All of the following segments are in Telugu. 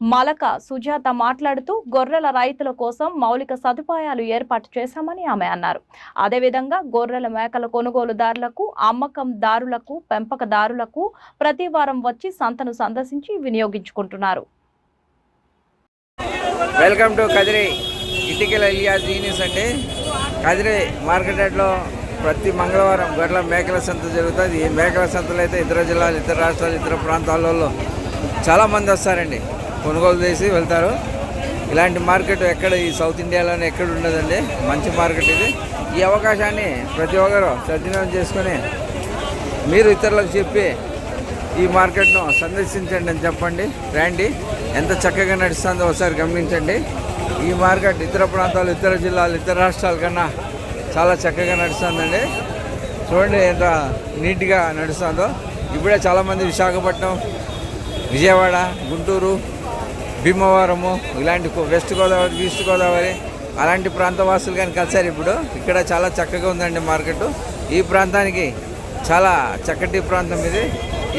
Malaka Sujatha మాట్లాడుతూ గొర్రెల రైతుల కోసం మౌలిక సదుపాయాలు ఏర్పాటు చేశామని ఆమె అన్నారు. అదేవిధంగా గొర్రెల మేకల కొనుగోలుదారులకు అమ్మకందారులకు పెంపకదారులకు ప్రతి వారం వచ్చి సంతను సందర్శించి వినియోగించుకుంటున్నారు. వెల్కమ్ టు కదిరి ఇటికల ఇలియా జీనియస్ అండి కదిరి మార్కెట్ యార్డ్లో ప్రతి మంగళవారం గొర్రెల మేకల సంత జరుగుతుంది. ఈ మేకల సంతలు అయితే ఇతర జిల్లాలు ఇతర రాష్ట్రాలు ఇతర ప్రాంతాలలో చాలామంది వస్తారండి. కొనుగోలు చేసి వెళ్తారు. ఇలాంటి మార్కెట్ ఎక్కడ ఈ సౌత్ ఇండియాలోనే ఎక్కడ ఉండదండి? మంచి మార్కెట్ ఇది. ఈ అవకాశాన్ని ప్రతి ఒక్కరు సద్వినియోగం చేసుకొని మీరు ఇతరులకు చెప్పి ఈ మార్కెట్ను సందర్శించండి అని చెప్పండి. రండి. ఎంత చక్కగా నడుస్తుందో ఒకసారి గమనించండి. ఈ మార్కెట్ ఇతర ప్రాంతాలు ఇతర జిల్లాలు ఇతర రాష్ట్రాల కన్నా చాలా చక్కగా నడుస్తుందండి. చూడండి ఎంత నీట్గా నడుస్తుందో. ఇప్పుడే చాలామంది విశాఖపట్నం విజయవాడ గుంటూరు భీమవరము ఇలాంటి వెస్ట్ గోదావరి ఈస్ట్ గోదావరి అలాంటి ప్రాంత వాసులు కానీ కలిసారు ఇప్పుడు. ఇక్కడ చాలా చక్కగా ఉందండి మార్కెట్. ఈ ప్రాంతానికి చాలా చక్కటి ప్రాంతం ఇది.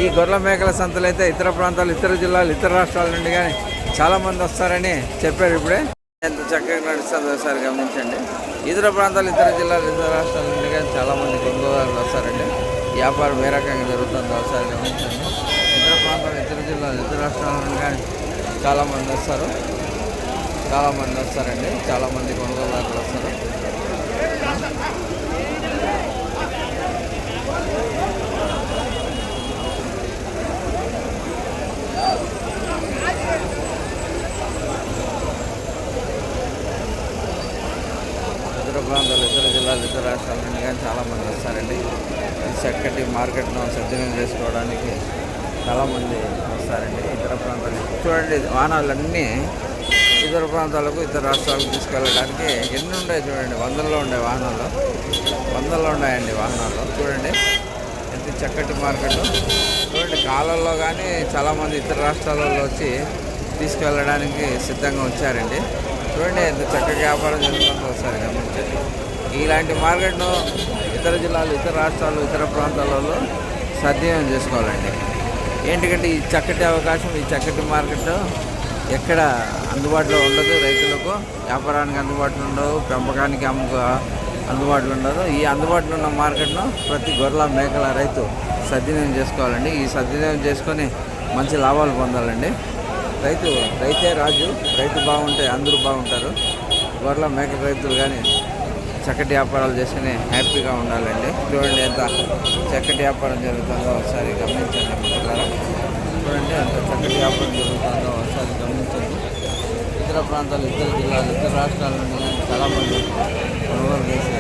ఈ గొర్రెల మేకల సంతలు అయితే ఇతర ప్రాంతాలు ఇతర జిల్లాలు ఇతర రాష్ట్రాల నుండి కానీ చాలామంది వస్తారని చెప్పారు ఇప్పుడే. ఎంత చక్కగా నడుస్తుందో ఒకసారి గమనించండి. ఇతర ప్రాంతాలు ఇతర జిల్లాలు ఇతర రాష్ట్రాల నుండి కానీ చాలామంది కొనుగోదారులు వస్తారండి. వ్యాపారం ఏ రకంగా జరుగుతుందో ఒకసారి గమనించండి. ఇతర ప్రాంతాలు ఇతర జిల్లాలు ఇతర రాష్ట్రాల నుండి కానీ చాలామంది వస్తారు. చాలామంది వస్తారండి. చాలామంది కొనుగోలుదారులు వస్తారు. ఇతర ప్రాంతాలు ఇతర జిల్లాలు ఇతర రాష్ట్రాల నుండి కానీ చాలామంది వస్తారండి. చక్కటి మార్కెట్ను సద్వినియోగం చేసుకోవడానికి చాలామంది వస్తారండి ఇతర ప్రాంతాలు. చూడండి వాహనాలన్నీ ఇతర ప్రాంతాలకు ఇతర రాష్ట్రాలకు తీసుకెళ్ళడానికి ఎన్ని ఉన్నాయి చూడండి? వందల్లో ఉండే వాహనాలు. వందల్లో ఉన్నాయండి వాహనాలు. చూడండి ఎంత చక్కటి మార్కెట్. చూడండి కాలంలో కానీ చాలామంది ఇతర రాష్ట్రాలలో వచ్చి తీసుకెళ్ళడానికి సిద్ధంగా వచ్చారండి. చూడండి ఎంత చక్కటి వ్యాపారం జరుగుతుందో ఒకసారి గమనించండి. ఇలాంటి మార్కెట్ను ఇతర జిల్లాలు ఇతర రాష్ట్రాలు ఇతర ప్రాంతాలలో సద్వినియోగం చేసుకోవాలండి. ఏంటంటే ఈ చక్కటి అవకాశం ఈ చక్కటి మార్కెట్ ఎక్కడ అందుబాటులో ఉండదు రైతులకు. వ్యాపారానికి అందుబాటులో ఉండవు పెంపకానికి అమ్ముకు అందుబాటులో ఉండదు. ఈ అందుబాటులో ఉన్న మార్కెట్ను ప్రతి గొర్రెల మేకల రైతు సద్వినియోగం చేసుకోవాలండి. ఈ సద్వినియోగం చేసుకొని మంచి లాభాలు పొందాలండి. రైతు రైతే రాజు రైతు బాగుంటే అందరూ బాగుంటారు. గొర్రెల మేక రైతులు కానీ చక్కటి వ్యాపారాలు చేస్తేనే హ్యాపీగా ఉండాలండి. చూడండి ఎంత చక్కటి వ్యాపారం జరుగుతుందో ఒకసారి గమనించండి చూడండి ఎంత చక్కటి వ్యాపారం జరుగుతుందో ఒకసారి గమనించండి. ఇతర ప్రాంతాలు ఇతర జిల్లాలు ఇతర రాష్ట్రాల నుండి కానీ చాలామంది కొనుగోలు చేసి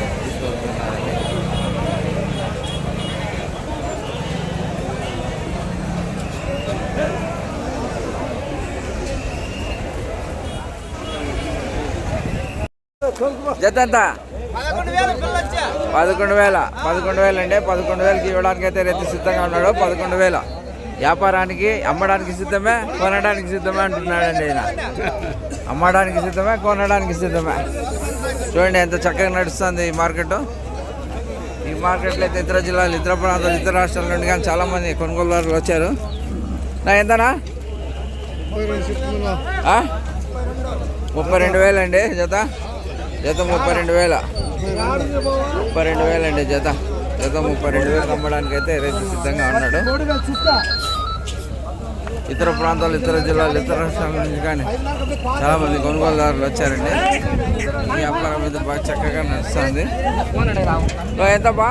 జత ఎంత పదకొండు వేల. పదకొండు వేలు అండి పదకొండు వేలకి ఇవ్వడానికి అయితే రైతు సిద్ధంగా ఉన్నాడు. పదకొండు వేల. వ్యాపారానికి అమ్మడానికి సిద్ధమే కొనడానికి సిద్ధమే అంటున్నాడండి ఆయన. అమ్మడానికి సిద్ధమే కొనడానికి సిద్ధమే. చూడండి ఎంత చక్కగా నడుస్తుంది ఈ మార్కెట్. ఈ మార్కెట్లో అయితే ఇతర జిల్లాలు ఇతర ప్రాంతాలు ఇతర రాష్ట్రాల నుండి కానీ చాలామంది కొనుగోలుదారులు వచ్చారు. నా ఎంతనా? ముప్పై రెండు వేలండి జత. జత ముప్పై రెండు వేల. ముప్పై రెండు వేలండి జత. జత ముప్పై రెండు వేలు అమ్మడానికి అయితే రైతు సిద్ధంగా ఉన్నాడు. ఇతర ప్రాంతాలు ఇతర జిల్లాలు ఇతర రాష్ట్రాల నుంచి కానీ చాలా మంది కొనుగోలుదారులు వచ్చారండి. ఈ వ్యాపారం మీద బాగా చక్కగా నడుస్తుంది. ఎంతబ్బా?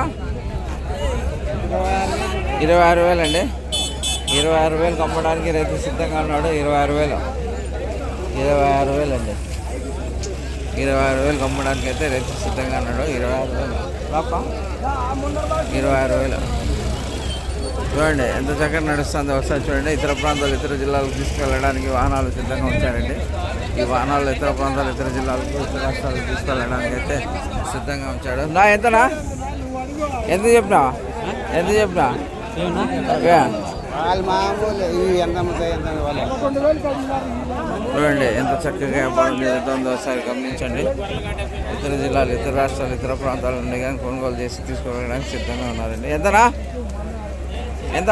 ఇరవై ఆరు వేలండి. ఇరవై ఆరు వేలకు అమ్మడానికి రైతు సిద్ధంగా ఉన్నాడు. ఇరవై ఆరు వేలు. ఇరవై ఆరు వేలు అండి ఇరవై ఆరు వేలకు అమ్మడానికి అయితే రైతు సిద్ధంగా ఉన్నాడు. ఇరవై ఆరు వేలు. పాప ఇరవై ఆరు వేలు. చూడండి ఎంత చక్కగా నడుస్తుందో ఒకసారి చూడండి. ఇతర ప్రాంతాలు ఇతర జిల్లాలకు తీసుకెళ్ళడానికి వాహనాలు సిద్ధంగా ఉంచారండి. ఈ వాహనాలు ఇతర ప్రాంతాలు ఇతర జిల్లాలకు ఇతర రాష్ట్రాలకు తీసుకెళ్ళడానికి అయితే సిద్ధంగా ఉంచాడు. నా ఎంతనా? ఎంత చెప్పినా? ఎంత చెప్పినా? ఏ? వాళ్ళు మామూలు ఇవి ఎంత ఎంత చూడండి ఎంత చక్కగా వ్యాపారం జరుగుతుందో ఒకసారి గమనించండి. ఇతర జిల్లాలు ఇతర రాష్ట్రాలు ఇతర ప్రాంతాల నుండి కానీ కొనుగోలు చేసి తీసుకోవడానికి సిద్ధంగా ఉన్నారండి. ఎంతనా? ఎంత?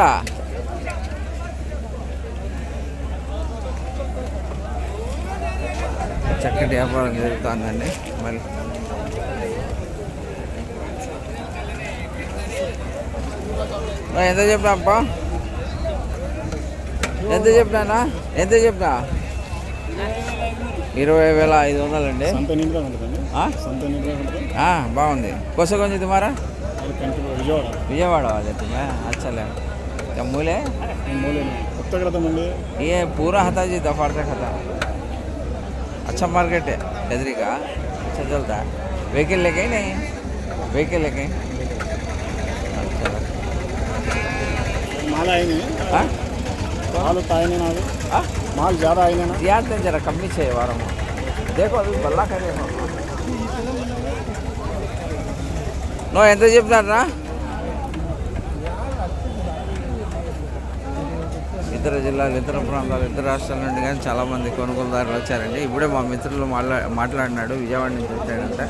చక్కటి వ్యాపారం జరుగుతుందండి. మరి ఎంత చెప్పినా అప్ప ఎంత చెప్పినానా? ఎంత చెప్పినా? ఇరవై వేల ఐదు వందలండి సంత నిండుగా ఉంటుందండి ఆ? సంత నిండుగా ఉంటుంది ఆ, బాగుంది కొసగొంజి తుమారా అది కంటి విజయవాడ విజయవాడ वाले तुम्हें अच्छा लगा क्या मूल है మూలే కొత్త కడతామండి ये पूरा हता जी दफाड़ तक हता अच्छा मार्केट है कदरी का अच्छा चलता है व्हीकल लेके ही नहीं व्हीकल लेके ही? अच्छा మాల అయినాయి हाँ? మాలు తాయినాయి నాకు हाँ? మాలు జాదా అయినా याद नहीं जरा कम नीचे है वारम देखो अभी बल्ला करे नो ఎంత చెప్తున్నారా ఇతర జిల్లాలు ఇతర ప్రాంతాలు ఇతర రాష్ట్రాల నుండి కానీ చాలామంది కొనుగోలుదారులు వచ్చారండి ఇప్పుడే మా మిత్రులు మాట్లా మాట్లాడినాడు విజయవాడ నుంచి వచ్చాడంట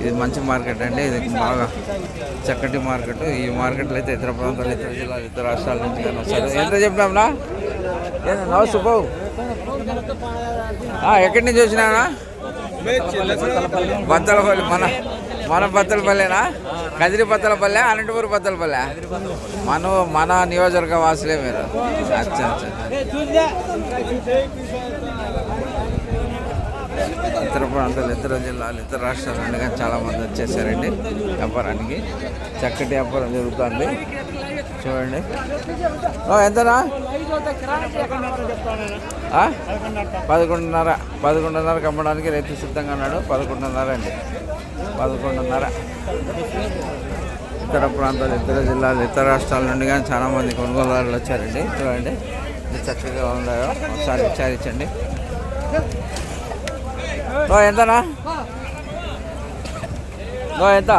ఇది మంచి మార్కెట్ అండి ఇది బాగా చక్కటి మార్కెట్ ఈ మార్కెట్లో అయితే ఇతర ప్రాంతాలు ఇతర జిల్లాలు ఇతర రాష్ట్రాల నుంచి కానీ వస్తారు ఎంత చెప్పినాంనా నమస్తే నవ్వు సుబ్బు ఎక్కడి నుంచి వచ్చినానా బత్తలపల్లి మన మన బత్తలపల్లినా? కదిరి బత్తలపల్లె అనంతపురం బత్తలపల్లె? మన మన నియోజకవర్గ వాసులే మీరు. అచ్చా అచ్చా. ఇతర ప్రాంతాలు ఇతర జిల్లాలు ఇతర రాష్ట్రాల నుండి కానీ వచ్చేసారండి. వ్యాపారానికి చక్కటి వ్యాపారం జరుగుతుంది. చూడండి. ఎంతనా? పదకొండున్నర పదకొండున్నర. కమ్మడానికి అమ్మడానికి రైతు సిద్ధంగా ఉన్నాడు. పదకొండున్నర అండి. పదకొండున్నర. ఇతర ప్రాంతాలు ఇతర జిల్లాలు ఇతర రాష్ట్రాల నుండి కానీ చాలా మంది కొనుగోలుదారులు వచ్చారండి. చూడండి. ఇది చక్కగా ఉన్నాయో ఒకసారి విచారించండి. ఓ ఎంతనా? ఓ ఎంత?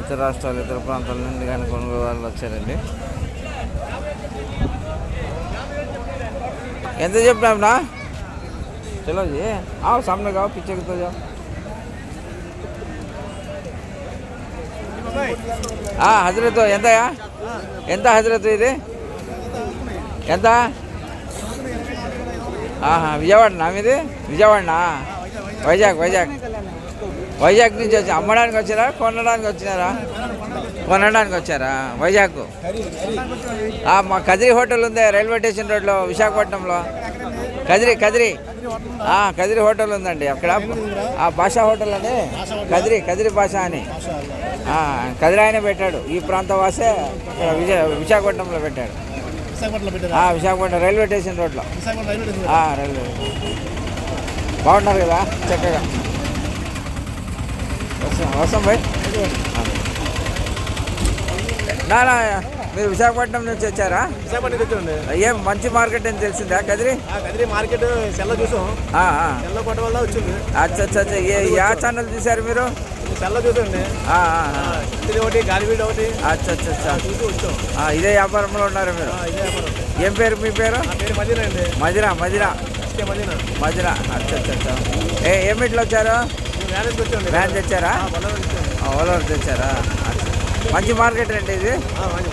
ఇతర రాష్ట్రాలు ఇతర ప్రాంతాల నుండి కానీ కొనుగోలుదారులు వచ్చారండి. ఎంత చెప్పినాంనా చలో జీ आओ सामने गाओ पीछे की तो जाओ ఆ, హజరత్ ఎంతయా ఎంత హజరత్ ఇది ఎంత ఆహా విజయవాడనా మీది విజయవాడనా వైజాగ్ వైజాగ్ వైజాగ్ నుంచి వచ్చి అమ్మడానికి వచ్చారా కొనడానికి వచ్చినారా కొనడానికి వచ్చారా? వైజాగ్ మా కదిరి హోటల్ ఉంది రైల్వే స్టేషన్ రోడ్లో విశాఖపట్నంలో. కదిరి కదిరి. కదిరి హోటల్ ఉందండి అక్కడ. ఆ భాషా హోటల్ అని కదిరి కదిరి భాష అని. కదిరి ఆయన పెట్టాడు. ఈ ప్రాంత వాసే విజయ విశాఖపట్నంలో పెట్టాడు. విశాఖపట్నం రైల్వే స్టేషన్ రోడ్లో. రైల్వే బాగున్నారు కదా చక్కగా. వస్తాం వస్తాం బయ్. నా నా, మీరు విశాఖపట్నం నుంచి వచ్చారా? విశాఖపట్నం తెచ్చండి ఏం మంచి మార్కెట్ అని తెలిసిందా కదిరి? కదిరి మార్కెట్ సెల్ల చూసాం. సెల్ల కొట్ట వల్ల వచ్చింది. అచ్చా అచ్చా అచ్చా. ఏ యా ఛానల్ చూసారు మీరు? సెల్ల చూసండి ఒకటి గాలివీడ్ ఒకటి. అచ్చా అచ్చా అచ్చా. చూసి వచ్చాం. ఇదే వ్యాపారంలో ఉన్నారు మీరు? ఆ, ఇదే వ్యాపారం. ఏం పేరు మీ పేరు? మదీనా అండి. మదిరా మదిరా మదిరా అచ్చా అచ్చా అచ్చా. ఏ ఏమిట్లో వచ్చారు? వ్యాన్ తెచ్చారా? ఓలర్ తెచ్చారా. మంచి మార్కెట్ అండి ఇది.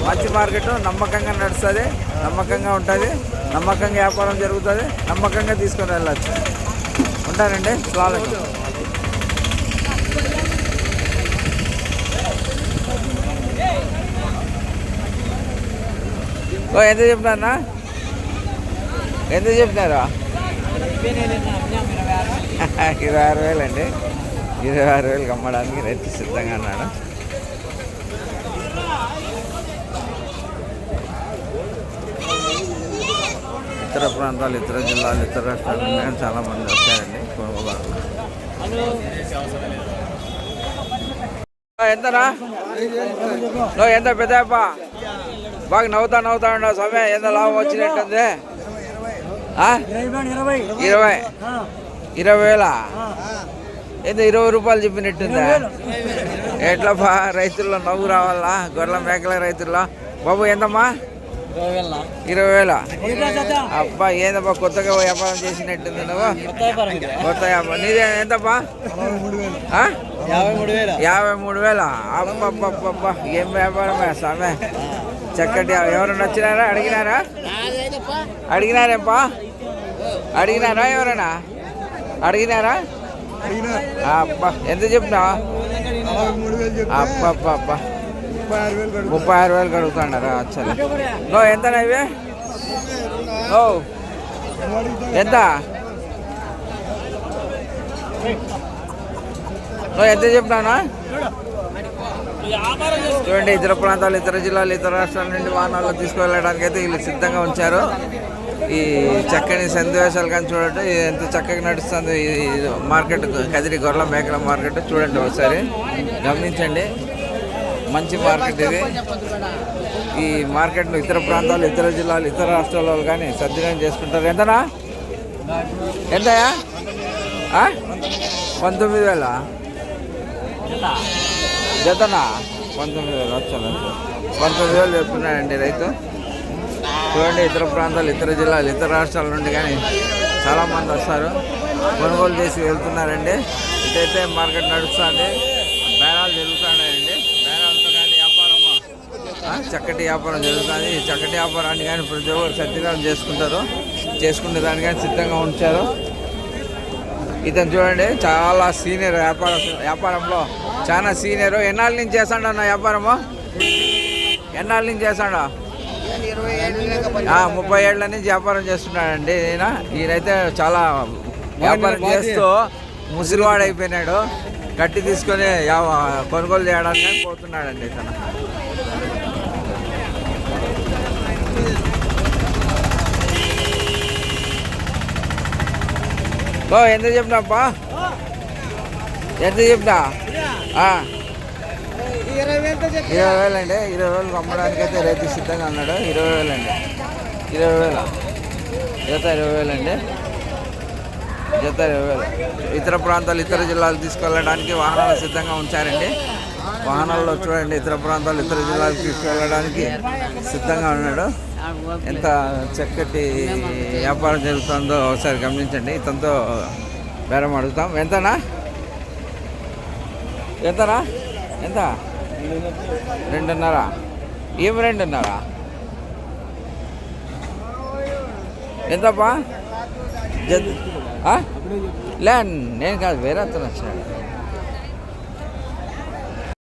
మంచి మార్కెట్. నమ్మకంగా నడుస్తుంది నమ్మకంగా ఉంటుంది నమ్మకంగా వ్యాపారం జరుగుతుంది నమ్మకంగా తీసుకొని వెళ్ళచ్చు. ఉంటానండి స్లాలం ఓ ఎంత చెప్పినారా ఎంత చెప్పినారా? ఇరవై ఆరు వేలు అండి ఇరవై ఆరు వేలకు అమ్మడానికి రైతు సిద్ధంగా అన్నాడు ఇతర ప్రాంతాలు ఇతర జిల్లాలు ఇతర రాష్ట్రాల నుంచి చాలామంది చాలా మంది వచ్చారండి. కొనుగోలు ఎంతనా నువ్వు ఎంత పెద్దప్ప? బాగా నవ్వుతా నవ్వుతా ఉండవు సమయం ఎంత లాభం వచ్చినట్టుంది? ఇరవై ఇరవై. వేల ఎంత ఇరవై రూపాయలు చెప్పినట్టుందా? ఎట్లా రైతుల్లో నవ్వు రావాలా? గొర్రెల మేకల రైతుల్లో? బాబు ఎంతమ్మా? ఇరవై వేల. అబ్బా ఏందబ్బా కొత్తగా వ్యాపారం చేసినట్టుంది నువ్వు? కొత్త వ్యాపారం నీది ఆ? యాభై మూడు వేల. అబ్బబ్బబ్బబ్బా ఏం వ్యాపారమే స్వామి చక్కటి ఎవరైనా వచ్చినారా? అడిగినారా? అడిగినారేపా? అడిగినారా ఎవరైనా? అడిగినారా? అబ్బా ఎంత చెప్పినా వేలు అబ్బబ్బబ్బా. ముప్పై ఆరు వేలు ముప్పై కడుగుతున్నారా నో ఎంత ఇవి? ఓ ఎంత? నో ఎంత చెప్పినానా చూడండి ఇతర ప్రాంతాలు ఇతర జిల్లాలు ఇతర రాష్ట్రాల నుండి వాహనాలు తీసుకువెళ్ళడానికి అయితే వీళ్ళు సిద్ధంగా ఉంచారు. ఈ చక్కని సందేశాలు కానీ చూడండి ఎంత చక్కగా నడుస్తుంది ఈ మార్కెట్ కదిరి గొర్రెల మేకల మార్కెట్ చూడండి ఒకసారి. గమనించండి. మంచి మార్కెట్ ఇది. ఈ మార్కెట్ను ఇతర ప్రాంతాలు ఇతర జిల్లాలు ఇతర రాష్ట్రాల కానీ సద్వినియోగం చేసుకుంటారు. ఎంతనా? ఎంతయా? ఆ? పంతొమ్మిది వేల? జతనా? పంతొమ్మిది వేలు వచ్చాను పంతొమ్మిది వేలు చెప్తున్నాడండి రైతు. చూడండి ఇతర ప్రాంతాలు ఇతర జిల్లాలు ఇతర రాష్ట్రాల నుండి కానీ చాలామంది వస్తారు. కొనుగోలు చేసి వెళ్తున్నారండి. ఇదైతే మార్కెట్ నడుస్తుంది బేరాలు జరుగుతున్నాయండి బేరాలతో కానీ వ్యాపారము ఆ, చక్కటి వ్యాపారం జరుగుతుంది. ఈ చక్కటి వ్యాపారాన్ని కానీ ప్రతి ఒక్కరు సద్వినియోగం చేసుకుంటారు. చేసుకునే దాన్ని కానీ సిద్ధంగా ఉంచారు. ఇతను చూడండి చాలా సీనియర్ వ్యాపార వ్యాపారంలో చాలా సీనియర్. ఎన్నాళ్ళ నుంచి చేస్తాడు అన్న వ్యాపారము? ఎన్నాళ్ళ నుంచి చేస్తాడు? ఆ, ముప్పై ఏళ్ళ నుంచి వ్యాపారం చేస్తున్నాడండి ఈయన. ఈయనైతే చాలా వ్యాపారం చేస్తూ ముసిలివాడు అయిపోయినాడు గట్టి తీసుకొని కొనుగోలు చేయడానికి కానీ పోతున్నాడండి ఇతను. ఓ ఎంత చెప్పినాప్పా ఎంత చెప్పినా. ఇరవై వేలు అండి ఇరవై వేలు అమ్మడానికి అయితే రైతు సిద్ధంగా ఉన్నాడు. ఇరవై వేలు అండి ఇరవై వేలు? జత ఇరవై వేలు అండి జత ఇరవై వేలు. ఇతర ప్రాంతాలు ఇతర జిల్లాలు తీసుకెళ్ళడానికి వాహనాలు సిద్ధంగా ఉంచారండి. వాహనాల్లో చూడండి ఇతర ప్రాంతాలు ఇతర జిల్లాలకు తీసుకెళ్ళడానికి సిద్ధంగా ఉన్నాడు. ఎంత చక్కటి వ్యాపారం జరుగుతుందో ఒకసారి గమనించండి. ఇతనితో బేరం అడుగుతాం. ఎంతనా? ఎంతనా? ఎంత? రెండున్నర. ఏం రెండున్నర? ఎంతప్పా? లే నేను కాదు వేరే అతను వచ్చినాడు